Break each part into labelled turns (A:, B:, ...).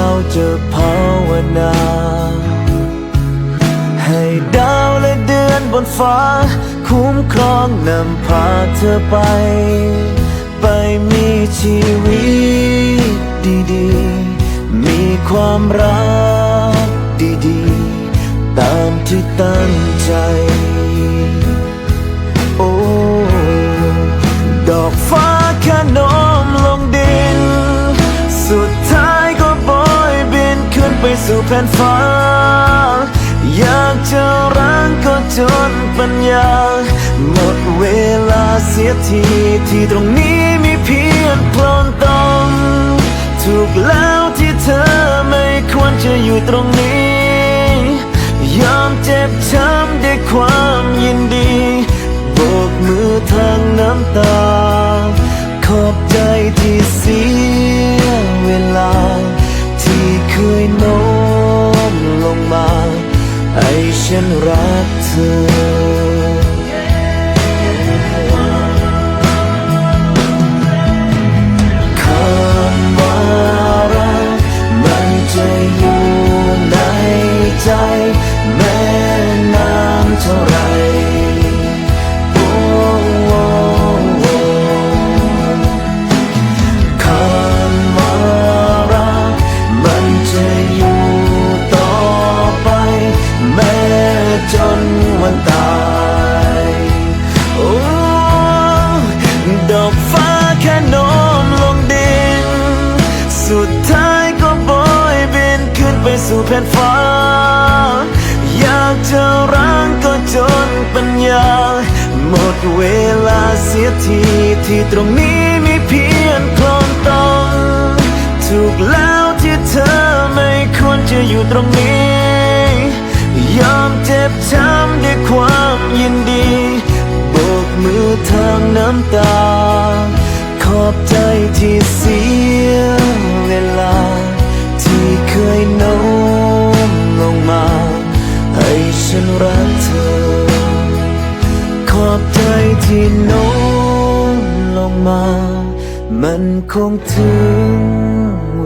A: เราวจะภาวนา ให้ดาวและเดือนบนฟ้า คุ้มครองนำพาเธอไป ไปมีชีวิตดีๆ มีความรัก สู่แผ่นฟ้า อยากจะรังก็จนปัญญา หมดเวลาเสียทีที่ตรงนี้มีเพียงพลนตอง ถูกแล้วที่เธอไม่ควรจะอยู่ตรงนี้ ฉันรักเธอคำว่ารักมันจะอยู่ในใจแม้นานเท่าไรโอ้โอ้โอ้คำว่ารักมันจะ สู่แผ่นฟ้า อยากจะรังก็จนปัญญา หมดเวลาเสียทีที่ตรงนี้มีเพียงคลนตรงถูกแล้วที่เธอไม่ควรจะอยู่ตรงนี้ ยอมเจ็บช้ำด้วยความยินดีโบกมือทางน้ำตา ขอบใจที่เสียเวลา ฉันรักเธอ ขอบใจที่โน้มลงมา มันคงถึง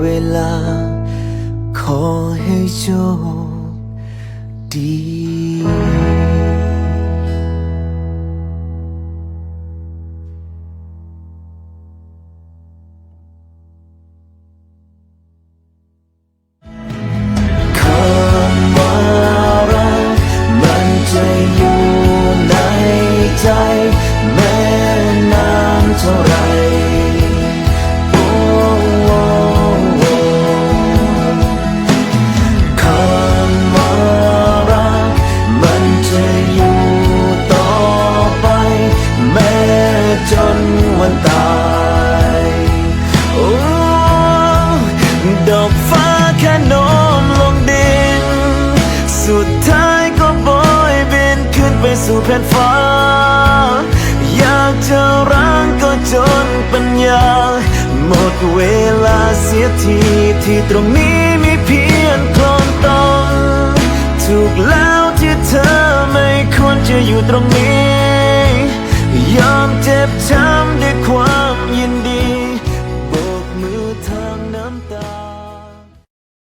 A: เวลา ขอให้โชคดี สู่แผ่นฟ้า อยากจะร้างก็จนปัญญา หมดเวลาเสียทีที่ตรงนี้มีเพียงคลนตมถูกแล้วที่เธอไม่ควรจะอยู่ตรงนี้ ยอมเจ็บช้ำ